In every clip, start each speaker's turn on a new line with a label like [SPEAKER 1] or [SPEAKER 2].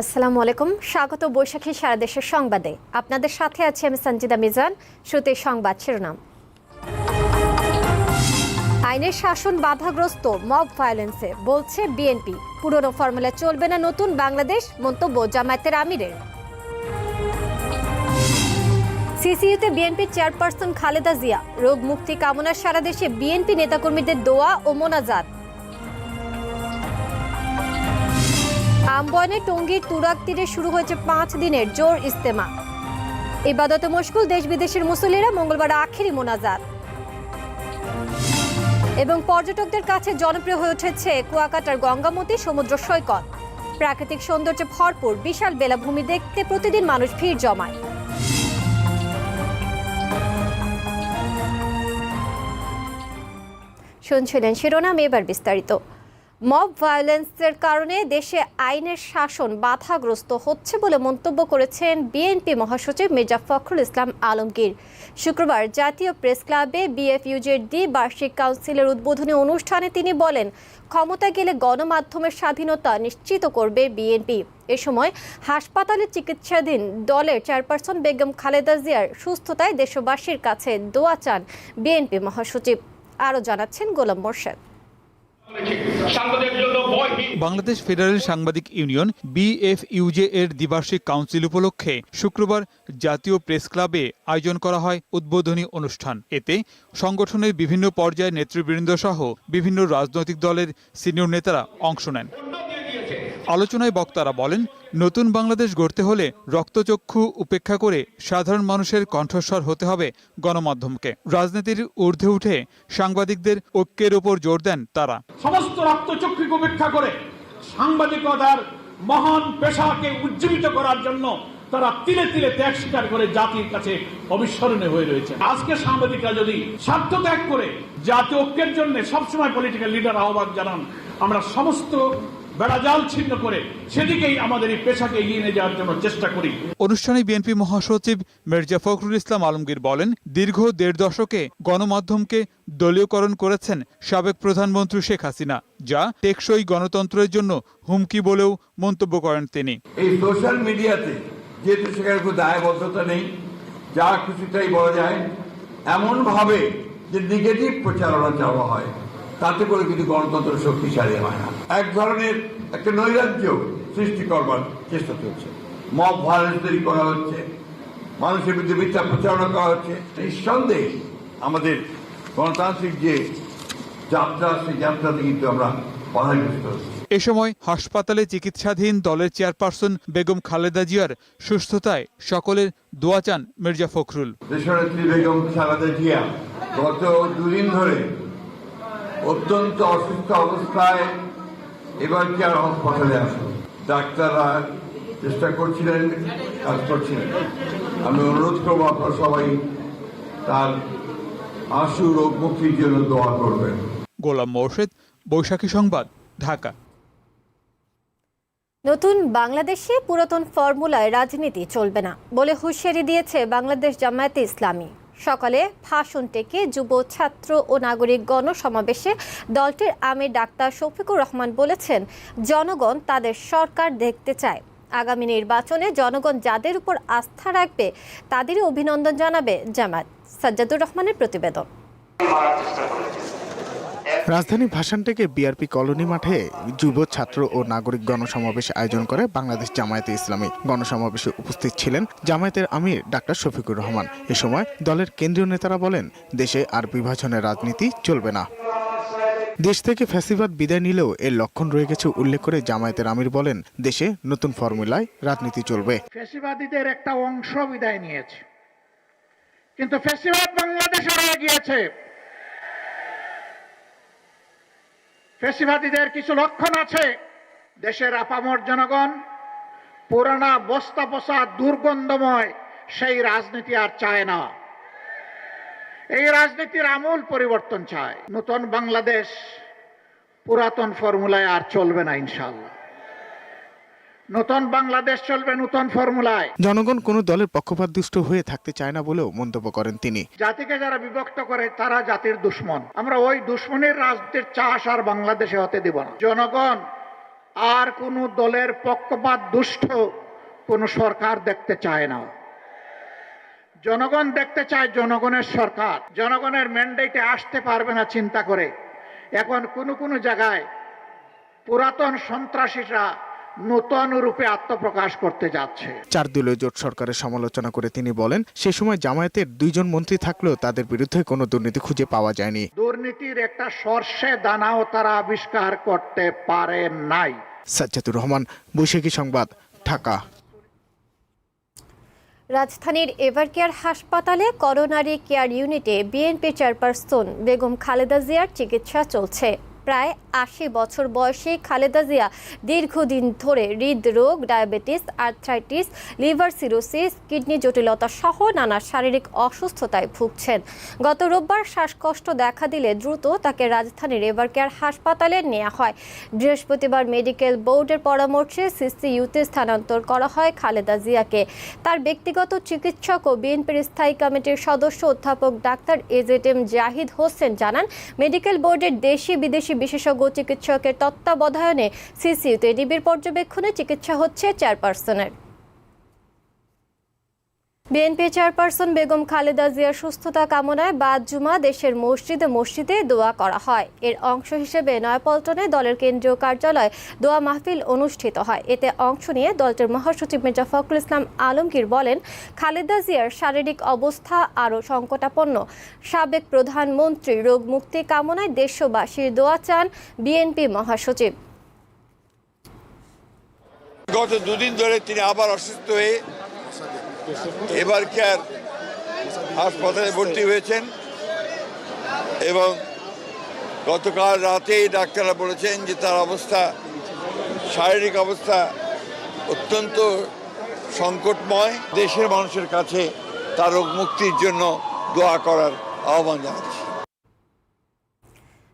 [SPEAKER 1] আসসালামু আলাইকুম। স্বাগত বৈশাখী সারা দেশের সংবাদে। আপনাদের সাথে আছে আমি সঞ্জিদা মিজান। শ্রুতি সংবাদ শিরোনাম। আইনের শাসন বাধাগ্রস্ত, মব ভায়োলেন্সে বলছে বিএনপি। পুরনো ফর্মুলা চলবে না নতুন বাংলাদেশ, মন্তব্য জামায়াতের আমিরের। সিসিইউতে বিএনপির চেয়ারপারসন খালেদা জিয়া। রোগ মুক্তি কামনার সারা দেশে বিএনপি নেতাকর্মীদের দোয়া ও মোনাজাত। আমবয়নে টঙ্গীর তুরাগ তীরে শুরু হয়েছে পাঁচ দিনের জোর ইস্তেমা। ইবাদতে মশগুল দেশ বিদেশের মুসল্লিরা মঙ্গলবার আখেরি মোনাজাত। এবং পর্যটকদের কাছে জনপ্রিয় হয়ে উঠেছে কুয়াকাটার গঙ্গামতি সমুদ্র সৈকত। প্রাকৃতিক সৌন্দর্যে ভরপুর বিশাল বেলাভূমি দেখতে প্রতিদিন মানুষ ভিড় জমায়। শুনছিলেন শিরোনাম এবার বিস্তারিত। মব ভায়োলেন্সের কারণে দেশে আইনের শাসন বাধাগ্রস্ত হচ্ছে বলে মন্তব্য করেছেন বিএনপি মহাসচিব মির্জা ফখরুল ইসলাম আলমগীর। শুক্রবার জাতীয় প্রেস ক্লাবে বিএফইউজের দ্বি বার্ষিক কাউন্সিলের উদ্বোধনী অনুষ্ঠানে তিনি বলেন ক্ষমতা গেলে গণমাধ্যমের স্বাধীনতা নিশ্চিত করবে বিএনপি। এ সময় হাসপাতালে চিকিৎসাধীন দলের চেয়ারপারসন বেগম খালেদা জিয়ার সুস্থতায় দেশবাসীর কাছে দোয়া চান বিএনপি মহাসচিব। আরও জানাচ্ছেন গোলাম মোর্শেদ।
[SPEAKER 2] বাংলাদেশ ফেডারেল সাংবাদিক ইউনিয়ন বিএফইউজে এর দ্বিবার্ষিক কাউন্সিল উপলক্ষে শুক্রবার জাতীয় প্রেস ক্লাবে আয়োজন করা হয় উদ্বোধনী অনুষ্ঠান। এতে সংগঠনের বিভিন্ন পর্যায়ের নেতৃবৃন্দ সহ বিভিন্ন রাজনৈতিক দলের সিনিয়র নেতারা অংশ নেন। আলোচনায় বক্তারা বলেন, নতুন বাংলাদেশ গড়তে হলে রক্তচক্ষু উপেক্ষা করে সাধারণ মানুষের কণ্ঠস্বর হতে হবে গণমাধ্যমকে। রাজনীতির ঊর্ধ্বে উঠে সাংবাদিকদের ঐক্যের ওপর জোর দেন তারা।
[SPEAKER 3] সমস্ত রক্তচক্ষুকে উপেক্ষা করে সাংবাদিকতার মহান পেশাকে উজ্জীবিত করার জন্য তারা তিলে তিলে ত্যাগ স্বীকার করে জাতির কাছে অবিস্মরণীয় হয়ে রয়েছে। আজকে সাংবাদিকরা যদি স্বার্থ ত্যাগ করে জাতীয় ঐক্যের জন্য সবসময় পলিটিক্যাল লিডার আহ্বান জানান, আমরা সমস্ত বেড়াজাল ছিন্ন করে সেদিকেই আমাদের এই পেশাকে এগিয়ে নিয়ে যাওয়ার জন্য চেষ্টা করি।
[SPEAKER 2] অনুষ্ঠানে বিএনপি মহাসচিব মির্জা ফখরুল ইসলাম আলমগীর বলেন দীর্ঘ দেড় দশকে গণমাধ্যমকে দলীয়করণ করেছেন সাবেক প্রধানমন্ত্রী শেখ হাসিনা যা টেকসই গণতন্ত্রের জন্য হুমকি বলেও মন্তব্য করেন তিনি।
[SPEAKER 4] এই সোশ্যাল মিডিয়াতে যেহেতু সেখানে কোনো দায়বদ্ধতা নেই যা খুশি তাই বলা যায় এমনভাবে যে নেগেটিভ প্রচারণা চাওয়া হয়। তাতে করে কিন্তু গণতন্ত্র শক্তিশালী হয় না। এক ধরনের একটা নৈরাজ্য সৃষ্টি করবার চেষ্টা চলছে। মব ভায়োলেন্স তৈরি করা হচ্ছে মানুষের বিরুদ্ধে মিথ্যা প্রচারণা করা হচ্ছে। নিঃসন্দেহে আমাদের গণতান্ত্রিক যে যাত্রা সেই যাত্রাতে কিন্তু আমরা বাধাগ্রস্ত হচ্ছি।
[SPEAKER 2] এ সময় হাসপাতালে চিকিৎসাধীন দলের চেয়ারপারসন বেগম খালেদা জিয়ার সুস্থতায় সকলের দোয়া চান মির্জা ফখরুল।
[SPEAKER 4] বেগম খালেদা জিয়া গত দুদিন ধরে অত্যন্ত অসুস্থ অবস্থায় এবার কি আর হাসপাতালে আসুন ডাক্তাররা চেষ্টা করছিলেন কাজ করছিলেন। আমি অনুরোধ করব আপনারা সবাই তার আশু রোগ মুক্তির জন্য দোয়া করবেন।
[SPEAKER 2] গোলাম মোর্শেদ বৈশাখী সংবাদ ঢাকা।
[SPEAKER 1] নতুন বাংলাদেশে পুরাতন ফর্মুলায় রাজনীতি চলবে না বলে হুঁশিয়ারি দিয়েছে বাংলাদেশ জামায়াতে ইসলামী। সকালে ভাষণ টেকে যুব ছাত্র ও নাগরিক গণসমাবেশে দলটির আমির ডাক্তার শফিকুর রহমান বলেছেন, জনগণ তাদের সরকার দেখতে চায়। আগামী নির্বাচনে জনগণ যাদের উপর আস্থা রাখবে, তাদেরই অভিনন্দন জানাবে জামাত। সাজ্জাদুর রহমানের প্রতিবেদন।
[SPEAKER 5] রাজধানী ভাসান থেকে বিআরপি কলোনি মাঠে যুব ছাত্র ও নাগরিক গণসমাবেশ আয়োজন করে বাংলাদেশ জামায়াতে ইসলামী গণসমাবেশে উপস্থিত ছিলেন জামায়াতের আমির ডাক্তার শফিকুর রহমান। এ সময় দলের কেন্দ্রীয় নেতারা বলেন, দেশে আর বিভাজনের রাজনীতি চলবে না। দেশ থেকে ফ্যাসিবাদ বিদায় নিলেও এর লক্ষণ রয়ে গেছে উল্লেখ করে জামায়াতের আমির বলেন, দেশে নতুন ফর্মুলায় রাজনীতি চলবে।
[SPEAKER 6] ফ্যাসিবাদীদের একটা অংশ বিদায় নিয়েছে। কিন্তু ফ্যাসিবাদ বাংলাদেশে রয়ে গিয়েছে। ফ্যাসিবাদীদের কিছু লক্ষণ আছে। দেশের আপামর জনগণ, পুরানা বস্তা পোষা দুর্গন্ধময়, সেই রাজনীতি আর চায় না। এই রাজনীতির আমূল পরিবর্তন চায়। নতুন বাংলাদেশ পুরাতন ফর্মুলায় আর চলবে না ইনশাল্লাহ। নতুন বাংলাদেশ চলবে নতুন ফর্মুলায়।
[SPEAKER 5] জনগণ কোনো দলের পক্ষপাতদুষ্ট হয়ে থাকতে চায় না বলেও মন্তব্য করেন তিনি।
[SPEAKER 6] জাতিকে যারা বিভক্ত করে তারা জাতির দুশ্মন। আমরা ওই দুশ্মনের রাজনীতির চাষ আর বাংলাদেশে হতে দিব না। জনগণ আর কোনো দলের পক্ষপাত দুষ্ট কোনো সরকার দেখতে চায় না। জনগণ দেখতে চায় জনগণের সরকার। জনগণের ম্যান্ডেটে আসতে পারবে না চিন্তা করে। এখন কোনো কোনো জায়গায় পুরাতন সন্ত্রাসীরা নূতন রূপে আত্মপ্রকাশ করতে যাচ্ছে।
[SPEAKER 5] চার দলীয় জোট সরকারের সমালোচনা করে তিনি বলেন সে সময় জামায়াতের দুইজন মন্ত্রী থাকলেও তাদের বিরুদ্ধে কোনো দুর্নীতি খুঁজে পাওয়া যায়নি।
[SPEAKER 6] দুর্নীতির একটা সর্ষে দানাও তারা আবিষ্কার করতে পারে নাই।
[SPEAKER 5] সাজ্জাদুর রহমান বৈশাখী সংবাদ ঢাকা।
[SPEAKER 1] রাজধানীর এভারকেয়ার হাসপাতালে করোনারি কেয়ার ইউনিটে বিএনপি চেয়ারপারসন বেগম খালেদা জিয়ার চিকিৎসা চলছে। প্রায় আশি বছর বয়সী খালেদা জিয়া দীর্ঘদিন ধরে হৃদরোগ, diabetes, arthritis, liver cirrhosis, kidney জটিলতা সহ নানা শারীরিক অসুস্থতায় ভুগছেন। গত রোববার শ্বাসকষ্ট দেখা দিলে দ্রুত তাকে রাজধানীর এভারকেয়ার হাসপাতালে নেওয়া হয়। বৃহস্পতিবার মেডিকেল বোর্ডের পরামর্শে সিসিইউতে স্থানান্তর করা হয় খালেদা জিয়াকে। তার ব্যক্তিগত চিকিৎসক ও বিএনপির স্থায়ী কমিটির সদস্য অধ্যাপক doctor A Z M Zahid Hossain জানান, মেডিকেল বোর্ডের দেশি বিদেশি বিশেষজ্ঞ চিকিৎসকের তত্ত্বাবধানে সিসিউতে ডিবির পর্যবেক্ষণে চিকিৎসা হচ্ছে চেয়ারপারসনের। বিএনপি চেয়ারপারসন বেগম খালেদা জিয়ার সুস্থতা কামনায় বাদ জুমা দেশের মসজিদে মসজিদে দোয়া করা হয়। এর অংশ হিসেবে নয়াপল্টনে দলের কেন্দ্রীয় কার্যালয়ে দোয়া মাহফিল অনুষ্ঠিত হয়। এতে অংশ নিয়ে দলটির মহাসচিব মির্জা ফখরুল ইসলাম আলমগীর বলেন, খালেদা জিয়ার শারীরিক অবস্থা আরও সংকটাপন্ন। সাবেক প্রধানমন্ত্রী রোগ মুক্তি কামনায় দেশবাসীর দোয়া চান বিএনপি মহাসচিব।
[SPEAKER 4] গত দুদিন ধরে তিনি আবার অসুস্থ হয়ে এবার কেয়ার হাসপাতালে ভর্তি হয়েছেন? এবং গতকাল রাতেই ডাক্তাররা বলেছেন যে তার অবস্থা, শারীরিক অবস্থা অত্যন্ত সংকটময়। দেশের মানুষের কাছে তার রোগ মুক্তির জন্য দোয়া করার আহ্বান জানাচ্ছি।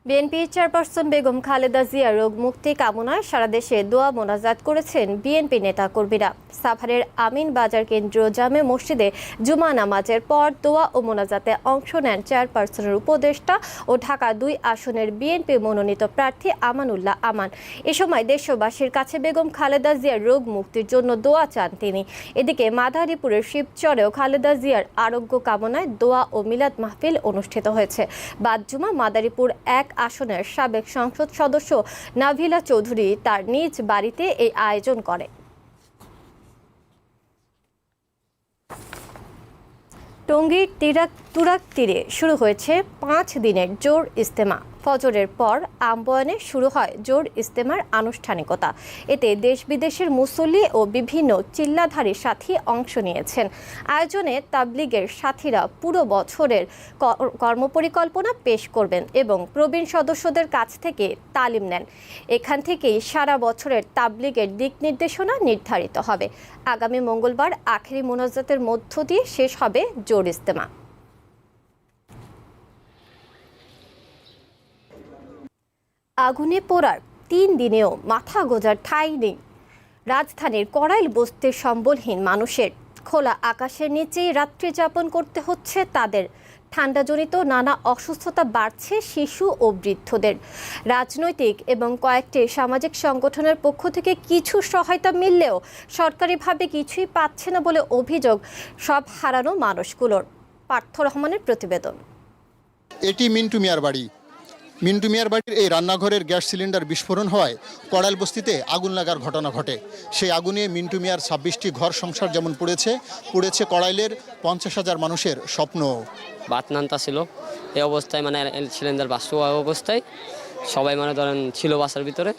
[SPEAKER 1] বিএনপি চেয়ারপারসন বেগম খালেদা জিয়া রোগ মুক্তি কামনায় সারা দেশে দোয়া মোনাজাত করেছেন বিএনপি নেতা কর্মীরা সাভারের আমিন বাজার কেন্দ্রীয় জামে মসজিদে জুমা নামাজের পর দোয়া ও মোনাজাতে অংশ নেন চেয়ারপারসনের উপদেষ্টা ও ঢাকা দুই আসনের বিএনপি মনোনীত প্রার্থী আমানুল্লাহ আমান। এ সময় দেশবাসীর কাছে বেগম খালেদা জিয়ার রোগ মুক্তির জন্য দোয়া চান তিনি। এদিকে মাদারীপুরের শিবচরেও খালেদা জিয়ার আরোগ্য কামনায় দোয়া ও মিলাদ মাহফিল অনুষ্ঠিত হয়েছে। বাদ জুমা মাদারীপুর এক আসনের সাবেক সংসদ সদস্য নাভিলা চৌধুরী তার নিজ বাড়িতে এই আয়োজন করে। টঙ্গীর তিরাক তুরাক তীরে শুরু হয়েছে পাঁচ দিনের জোর ইস্তেমা ফজরের পর আম্বয়নে শুরু হয় জোর ইস্তেমার আনুষ্ঠানিকতা। এতে দেশ বিদেশের মুসল্লি ও বিভিন্ন চিল্লাধারী সাথী অংশ নিয়েছেন। আয়োজনে তাবলিগের সাথীরা পুরো বছরের কর্মপরিকল্পনা পেশ করবেন এবং প্রবীণ সদস্যদের কাছ থেকে তালিম নেন। এখান থেকেই সারা বছরের তাবলিগের দিক নির্দেশনা নির্ধারিত হবে। আগামী মঙ্গলবার আখেরি মোনাজাতের মধ্য দিয়ে শেষ হবে জোর ইস্তেমা। আগুনে পোড়ার তিন দিনেও মাথা গোজার ঠাঁই নেই। রাজধানীর কড়াইল বস্তির সম্বলহীন মানুষের খোলা আকাশের নিচেই রাত্রি যাপন করতে হচ্ছে তাদের। ঠান্ডাজনিত নানা অসুস্থতা বাড়ছে শিশু ও বৃদ্ধদের। রাজনৈতিক এবং কয়েকটি সামাজিক সংগঠনের পক্ষ থেকে কিছু সহায়তা মিললেও সরকারিভাবে কিছুই পাচ্ছে না বলে অভিযোগ সব হারানো মানুষগুলোর। পার্থ রহমানের প্রতিবেদন।
[SPEAKER 7] এটি মিন্টু মিয়ার বাড়ি। মিন্টু মিয়ার বাড়ির এই রান্নাঘরের গ্যাস সিলিন্ডার বিস্ফোরণ হওয়ায় কড়াইল বস্তিতে আগুন লাগার ঘটনা ঘটে। সেই আগুনে মিন্টু মিয়ার ছাব্বিশটি ঘর সংসার যেমন পুড়েছে পুড়েছে কড়াইলের পঞ্চাশ হাজার মানুষের স্বপ্ন।
[SPEAKER 8] বাত নানতা ছিল। এই অবস্থায় মানে সিলিন্ডার বাস্তব অবস্থায় সবাই মানে ধরেন ছিল বাসার ভিতরে।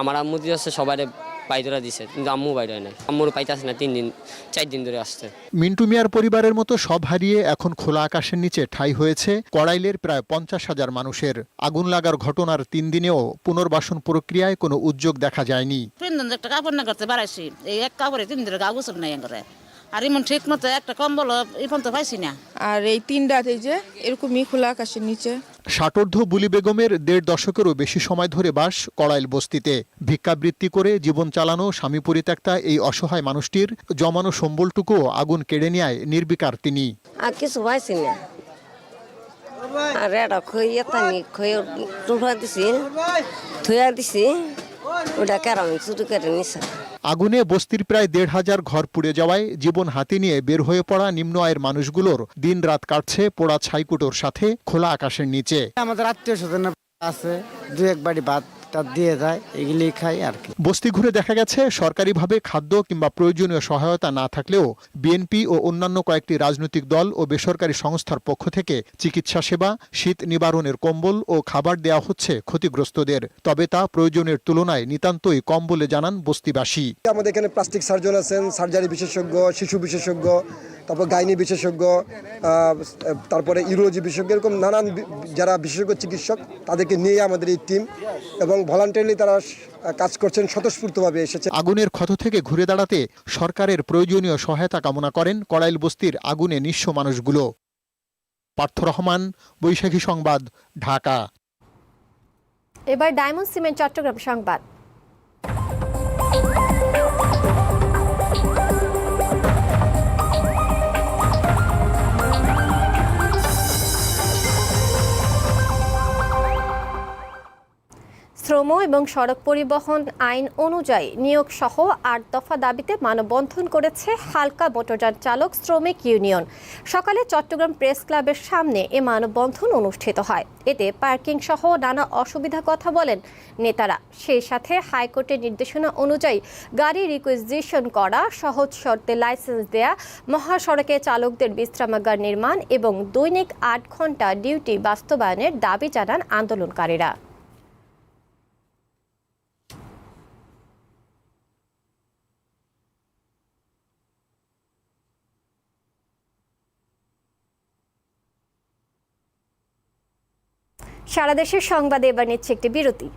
[SPEAKER 8] আমার আম্মুদি আছে সবাই বাইরে দিছে কিন্তু আম্মু বাইরে নাই। আম্মুর পাইতে আসে না তিন দিন চার দিন ধরে আসছে।
[SPEAKER 7] মিন্টু মিয়ার পরিবারের মতো সব হারিয়ে এখন খোলা আকাশের নিচে ঠাই হয়েছে কড়াইলের প্রায় পঞ্চাশ হাজার মানুষের। আগুন লাগার ঘটনার তিন দিনেও পুনর্বাসন প্রক্রিয়ায় কোনো উদ্যোগ দেখা যায়নি।
[SPEAKER 9] একটা কাপড় না করতে পারাইছি। এই এক কাপড়ে তিন দিনের গা নাই করে আর এমন ঠিক মতো একটা কম্বল এখন তো পাইছি না।
[SPEAKER 10] আর এই তিন রাতে যে এরকমই খোলা আকাশের নিচে।
[SPEAKER 7] ষাটোর্ধ বুলি বেগমের দেড় দশকেরও বেশি সময় ধরে বাস কড়াইল বস্তিতে। ভিক্ষাবৃত্তি করে জীবন চালানো স্বামী পরিত্যক্তা এই অসহায় মানুষটির জমানো সম্বলটুকুও আগুন কেড়ে নেয় নির্বিকার তিনি।
[SPEAKER 11] আর কিছু পাইছি না। আর এটা খইয়ে তানি খইয়ে টুফা দিছি থুয়া দিছি ওটা কেরামি চুরি করে নিছে।
[SPEAKER 7] আগুনে বস্তির প্রায় দেড় হাজার ঘর পুড়ে যাওয়ায় জীবন হাতে নিয়ে বের হয়ে পড়া নিম্ন আয়ের মানুষগুলোর দিন রাত কাটছে পোড়া ছাইকুটোর সাথে খোলা আকাশের নিচে।
[SPEAKER 12] আমাদের আত্মীয় স্বজন আছে দু এক বাড়ি ভাত টাত দিয়ে যায় এগুলি খাই আর কি।
[SPEAKER 7] বস্তি ঘুরে দেখা গেছে সরকারিভাবে খাদ্য কিংবা প্রয়োজনীয় সহায়তা না থাকলেও বিএনপি ও অন্যান্য কয়েকটি রাজনৈতিক দল ও বেসরকারি সংস্থার পক্ষ থেকে চিকিৎসা সেবা শীত নিবারণের কম্বল ও খাবার দেওয়া হচ্ছে ক্ষতিগ্রস্তদের। তবে তা প্রয়োজনের তুলনায় নিতান্তই কম বলে জানান বস্তিবাসী।
[SPEAKER 12] আমাদের এখানে প্লাস্টিক সার্জন আছেন সার্জারি বিশেষজ্ঞ শিশু বিশেষজ্ঞ তারপর গাইনি বিশেষজ্ঞ তারপরে ইউরোলজি বিশেষজ্ঞ এরকম নানান যারা বিশেষজ্ঞ চিকিৎসক তাদেরকে নিয়ে আমাদের এই টিম এবং ভলান্টারিলি তারা কাজ করছেন স্বতঃস্ফূর্তভাবে এসেছে।
[SPEAKER 7] আগুনের ক্ষত থেকে ঘুরে দাঁড়াতে সরকারের প্রয়োজনীয় সহায়তা কামনা করেন কড়াইল বস্তির আগুনে নিঃস্ব মানুষগুলো। পার্থ রহমান বৈশাখী সংবাদ ঢাকা।
[SPEAKER 1] এবার ডায়মন্ড সিমেন্ট চট্টগ্রাম সংবাদ। শ্রম এবং সড়ক পরিবহন আইন অনুযায়ী নিয়োগ সহ আট দফা দাবিতে মানববন্ধন করেছে হালকা মোটরযান চালক শ্রমিক ইউনিয়ন। সকালে চট্টগ্রাম প্রেস ক্লাবের সামনে এ মানববন্ধন অনুষ্ঠিত হয়। এতে পার্কিং সহ নানা অসুবিধার কথা বলেন নেতারা। সেই সাথে হাইকোর্টের নির্দেশনা অনুযায়ী গাড়ি রিকুইজিশন করা, সহজ শর্তে লাইসেন্স দেয়া, মহাসড়কে চালকদের বিশ্রামাগার নির্মাণ এবং দৈনিক আট ঘণ্টা ডিউটি বাস্তবায়নের দাবি জানান আন্দোলনকারীরা। সারা দেশের সংবাদে এবার নিচ্ছে একটি বিরতি।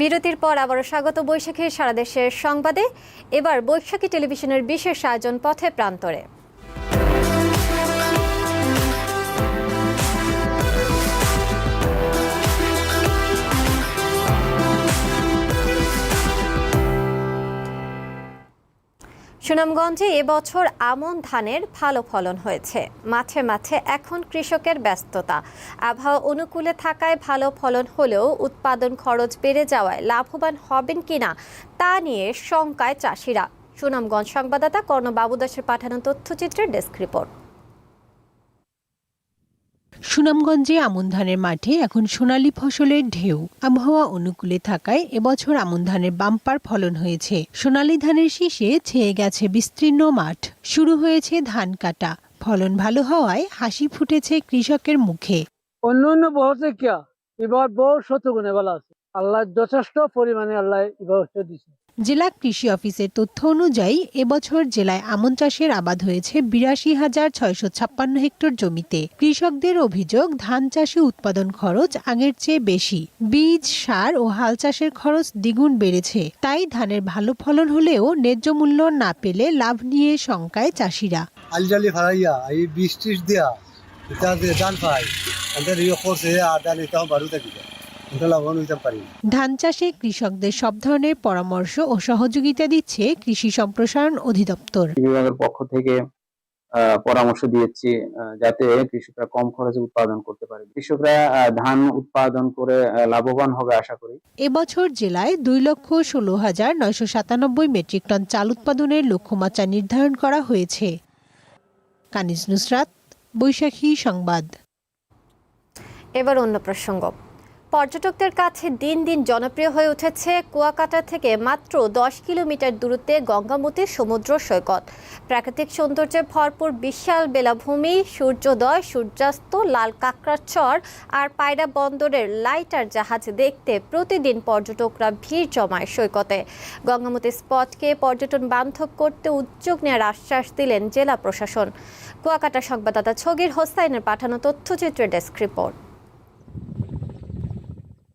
[SPEAKER 1] বিরতির পর আবারও স্বাগত বৈশাখী সারা দেশের সংবাদে। এবার বৈশাখী টেলিভিশনের বিশেষ আয়োজন পথে প্রান্তরে। সুনামগঞ্জে এবছর আমন ধানের ভালো ফলন হয়েছে। মাঠে মাঠে এখন কৃষকের ব্যস্ততা। আবহাওয়া অনুকূলে থাকায় ভালো ফলন হলেও উৎপাদন খরচ বেড়ে যাওয়ায় লাভবান হবেন কিনা তা নিয়ে শঙ্কায় চাষিরা। সুনামগঞ্জ সংবাদদাতা কর্ণ বাবুদাসের পাঠানো তথ্যচিত্রের ডেস্ক রিপোর্ট।
[SPEAKER 13] সুনামগঞ্জে আমন ধানের মাঠে এখন সোনালী ফসলের ঢেউ। আবহাওয়া অনুকূলে থাকায় এবছর আমন ধানের বাম্পার ফলন হয়েছে। সোনালী ধানের শীষে ছেয়ে গেছে বিস্তীর্ণ মাঠ। শুরু হয়েছে ধান কাটা। ফলন ভালো হওয়ায় হাসি ফুটেছে কৃষকের মুখে।
[SPEAKER 14] অন্য অন্য বহতে কিয়া এবার বহু শতগুণে ভালো আছে। আল্লাহ যথেষ্ট পরিমাণে আল্লাহ এবার দিছে
[SPEAKER 13] জেলা কৃষি অফিসের তথ্য অনুযায়ী, এবছর জেলায় আমন চাষের আবাদ হয়েছে বিরাশি হাজার ছয়শো ছাপ্পান্ন হেক্টর জমিতে। কৃষকদের অভিযোগ, ধান চাষে উৎপাদন খরচ আগের চেয়ে বেশি। বীজ, সার ও হাল চাষের খরচ দ্বিগুণ বেড়েছে। তাই ধানের ভালো ফলন হলেও ন্যায্য মূল্য না পেলে লাভ নিয়ে শঙ্কায় চাষিরা।
[SPEAKER 14] আলজালি এই ত্রিশ দিয়া ধান পাই আমাদের ইয়ে করছে আর ধান এটা লাভবান হইতে পারি।
[SPEAKER 13] ধান চাষে কৃষকদের সব ধরনের পরামর্শ ও সহযোগিতা দিচ্ছে কৃষি সম্প্রসারণ অধিদপ্তর।
[SPEAKER 14] বিভাগের পক্ষ থেকে পরামর্শ দিয়েছি যাতে কৃষকরা কম খরচে উৎপাদন করতে পারে। কৃষকরা ধান উৎপাদন করে লাভবান হবে আশা করি।
[SPEAKER 13] এবছর জেলায় দুই লক্ষ ষোলো হাজার নয়শো সাতানব্বই মেট্রিক টন চাল উৎপাদনের লক্ষ্যমাত্রা নির্ধারণ করা হয়েছে। কানিজ নুসরাত বৈশাখী সংবাদ।
[SPEAKER 1] এবার অন্য প্রসঙ্গ। পর্যটকদের কাছে দিন দিন জনপ্রিয় হয়ে উঠেছে কুয়াকাটা থেকে মাত্র দশ কিলোমিটার দূরত্বে গঙ্গামতী সমুদ্র সৈকত। প্রাকৃতিক সৌন্দর্যে ভরপুর বিশাল বেলাভূমি, সূর্যোদয়, সূর্যাস্ত, লাল কাঁকড়ার চর আর পায়রা বন্দরের লাইটার জাহাজ দেখতে প্রতিদিন পর্যটকরা ভিড় জমায় সৈকতে। গঙ্গামতী স্পটকে পর্যটন বান্ধব করতে উদ্যোগ নেওয়ার আশ্বাস দিলেন জেলা প্রশাসন। কুয়াকাটা সংবাদদাতা ছগির হোসাইনের পাঠানো তথ্যচিত্রের ডেস্ক রিপোর্ট।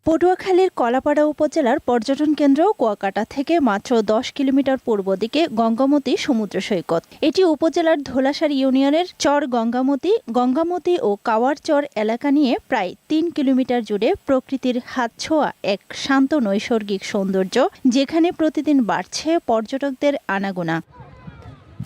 [SPEAKER 10] পটুয়াখালীর কলাপাড়া উপজেলার পর্যটন কেন্দ্র কুয়াকাটা থেকে মাত্র দশ কিলোমিটার পূর্ব দিকে গঙ্গামতী সমুদ্র সৈকত। এটি উপজেলার ধোলাসার ইউনিয়নের চর গঙ্গামতী গঙ্গামতী ও কাওয়ার চর এলাকা নিয়ে প্রায় তিন কিলোমিটার জুড়ে প্রকৃতির হাত ছোঁয়া এক শান্ত নৈসর্গিক সৌন্দর্য, যেখানে প্রতিদিন বাড়ছে পর্যটকদের আনাগোনা।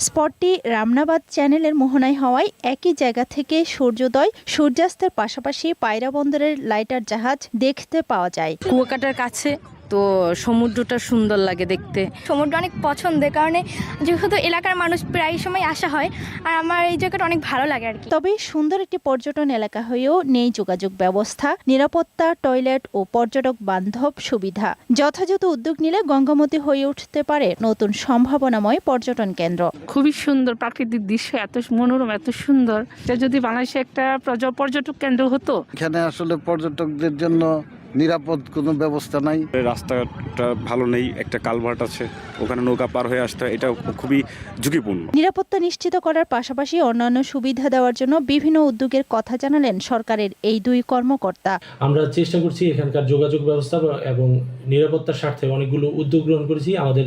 [SPEAKER 10] স্পটটি রামনাবাদ চ্যানেলের মোহনায় হওয়ায় একই জায়গা থেকে সূর্যোদয়, সূর্যাস্তের পাশাপাশি পায়রা বন্দরের লাইটার জাহাজ দেখতে পাওয়া যায়।
[SPEAKER 9] কুয়াকাটার কাছে তো সমুদ্রটা সুন্দর লাগে দেখতে।
[SPEAKER 10] সমুদ্র অনেক পছন্দের কারণে যেহেতু এলাকার মানুষ প্রায় সময় আসা হয় আর আমার এই জায়গাটা অনেক ভালো লাগে আর কি। তবে সুন্দর একটি পর্যটন এলাকা হয়েও নেই যোগাযোগ ব্যবস্থা নিরাপত্তা টয়লেট ও পর্যটক বান্ধব সুবিধা। যথাযথ উদ্যোগ নিলে গঙ্গামতী হয়ে উঠতে পারে নতুন সম্ভাবনাময় পর্যটন কেন্দ্র।
[SPEAKER 9] খুবই সুন্দর প্রাকৃতিক দৃশ্য এত মনোরম এত সুন্দর। যদি বাংলাদেশে একটা পর্যটক কেন্দ্র হতো?
[SPEAKER 14] এখানে আসলে পর্যটকদের জন্য নিরাপদ কোনো ব্যবস্থা নাই।
[SPEAKER 15] রাস্তাটা ভালো নেই একটা কালভার্ট আছে ওখানে নৌকা পার হয়ে আসতে হয় এটা খুবই ঝুঁকিপূর্ণ।
[SPEAKER 10] নিরাপত্তা নিশ্চিত করার পাশাপাশি অন্যান্য সুবিধা দেওয়ার জন্য বিভিন্ন উদ্যোগের কথা জানালেন সরকারের এই দুই কর্মকর্তা।
[SPEAKER 14] আমরা চেষ্টা করছি এখানকার যোগাযোগ ব্যবস্থা এবং নিরাপত্তার স্বার্থে অনেকগুলো উদ্যোগ গ্রহণ করেছি। আমাদের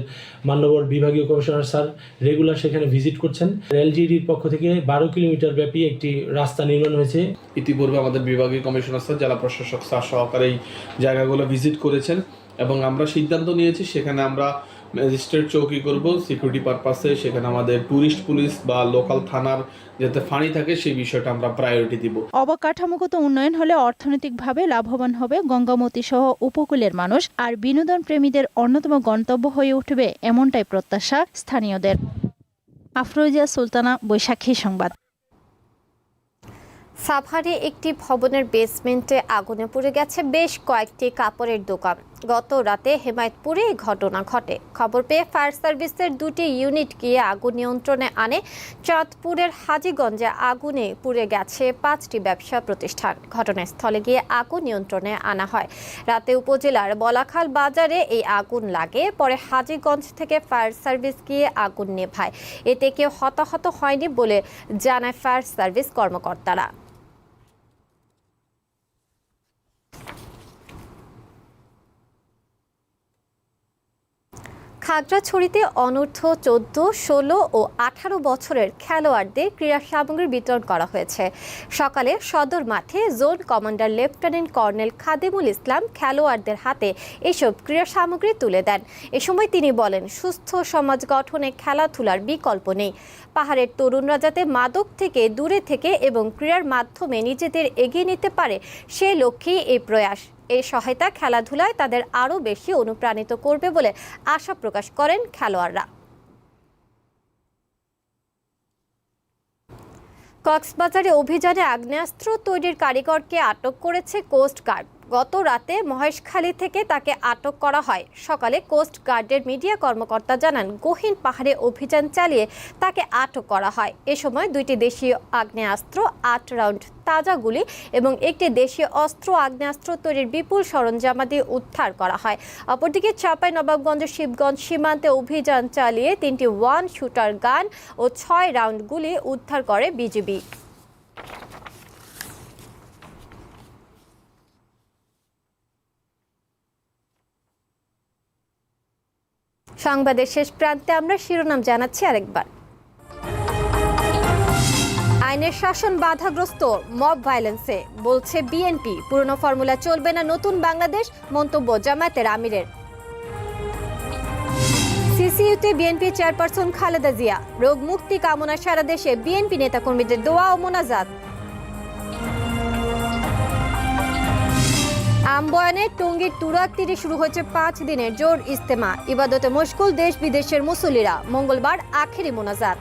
[SPEAKER 14] মান্যবর বিভাগীয় কমিশনার স্যার রেগুলার সেখানে ভিজিট করছেন। এলজিডির পক্ষ থেকে বারো কিলোমিটার ব্যাপী একটি রাস্তা নির্মাণ হয়েছে।
[SPEAKER 3] ইতিপূর্বে আমাদের বিভাগীয় কমিশনার স্যার জেলা প্রশাসক স্যার সহকারে এই জায়গাগুলো ভিজিট করেছেন এবং আমরা সিদ্ধান্ত নিয়েছি সেখানে আমরা ম্যাজিস্ট্রেট চৌকি করব সিকিউরিটি পারপাসে সেখানে আমাদের ট্যুরিস্ট পুলিশ বা লোকাল থানার যাতে ফাঁড়ি থাকে সেই বিষয়টা আমরা প্রায়োরিটি দিব।
[SPEAKER 10] অবকাঠামোগত উন্নয়ন হলে অর্থনৈতিকভাবে লাভবান হবে গঙ্গামতী সহ উপকূলের মানুষ আর বিনোদন প্রেমীদের অন্যতম গন্তব্য হয়ে উঠবে এমনটাই প্রত্যাশা স্থানীয়দের। আফরোজা সুলতানা, বৈশাখী সংবাদ।
[SPEAKER 1] সাভারে একটি ভবনের বেসমেন্টে আগুনে পুড়ে গেছে বেশ কয়েকটি কাপড়ের দোকান। গত রাতে হেমায়তপুরে ঘটনা ঘটে। খবর পেয়ে ফায়ার সার্ভিসের দুটি ইউনিট গিয়ে আগুন নিয়ন্ত্রণে আনে। চাঁদপুরের হাজীগঞ্জে আগুনে পুড়ে গেছে পাঁচটি ব্যবসা প্রতিষ্ঠান। ঘটনাস্থলে গিয়ে আগুন নিয়ন্ত্রণে আনা হয়। রাতে উপজেলার বলাখাল বাজারে এই আগুন লাগে, পরে হাজীগঞ্জ থেকে ফায়ার সার্ভিস গিয়ে আগুন নেভায়। এতে কেউ হতাহত হয়নি বলে জানায় ফায়ার সার্ভিস কর্মকর্তারা। খাগড়াছড়িতে অনূর্ধ্ব চোদ্দ, ষোলো ও আঠারো বছরের খেলোয়াড়দের ক্রীড়া সামগ্রী বিতরণ করা হয়েছে। সকালে সদর মাঠে zone commander lieutenant colonel Khademul Islam খেলোয়াড়দের হাতে এসব ক্রীড়া সামগ্রী তুলে দেন। এ সময় তিনি বলেন, সুস্থ সমাজ গঠনে খেলাধুলার বিকল্প নেই। পাহাড়ের তরুণরা যাতে মাদক থেকে দূরে থেকে এবং ক্রীড়ার মাধ্যমে নিজেদের এগিয়ে নিতে পারে, সে লক্ষ্যেই এই প্রয়াস। এই সহায়তা খেলাধুলায় তাদের আরও বেশি অনুপ্রাণিত করবে বলে আশা প্রকাশ করেন খেলোয়াড়রা। কক্সবাজারে অভিযানে আগ্নেয়াস্ত্র তৈরির কারিগরকে আটক করেছে কোস্ট গার্ড। গত রাতে মহেশখালী থেকে তাকে আটক করা হয়। সকালে কোস্ট গার্ডের মিডিয়া কর্মকর্তা জানান, গহীন পাহাড়ে অভিযান চালিয়ে তাকে আটক করা হয়। এ সময় দুইটি দেশীয় আগ্নেয়াস্ত্র, আট রাউন্ড তাজা গুলি এবং একটি দেশীয় অস্ত্র আগ্নেয়াস্ত্র তৈরির বিপুল সরঞ্জামাদি উদ্ধার করা হয়। অপরদিকে চাপাই নবাবগঞ্জ শিবগঞ্জ সীমান্তে অভিযান চালিয়ে তিনটি ওয়ান শুটার গান ও ছয় রাউন্ড গুলি উদ্ধার করে বিজিবি। সংবাদের শেষ প্রান্তে আমরা শিরোনাম জানাচ্ছি আরেকবার। আইনের শাসন বাধাগ্রস্ত মব ভায়োলেন্সে বলছে বিএনপি পুরনো ফর্মুলা চলবে না, নতুন বাংলাদেশ, মন্তব্য জামায়াতের আমিরের। সিসিইউতে বিএনপি চেয়ারপারসন খালেদা জিয়া। রোগ মুক্তি কামনা সারা দেশে বিএনপি নেতাকর্মীদের দোয়া ও মোনাজাত। আমবয়ানে টঙ্গীর তুরাক তীরে শুরু হয়েছে পাঁচ দিনের জোর ইস্তেমা ইবাদতে মুশকুল দেশ বিদেশের মুসল্লিরা। মঙ্গলবার আখেরি মোনাজাত।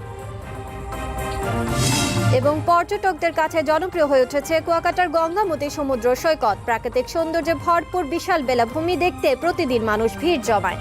[SPEAKER 1] এবং পর্যটকদের কাছে জনপ্রিয় হয়ে উঠেছে কুয়াকাটার গঙ্গামতী সমুদ্র সৈকত। প্রাকৃতিক সৌন্দর্যে ভরপুর বিশাল বেলাভূমি দেখতে প্রতিদিন মানুষ ভিড় জমায়।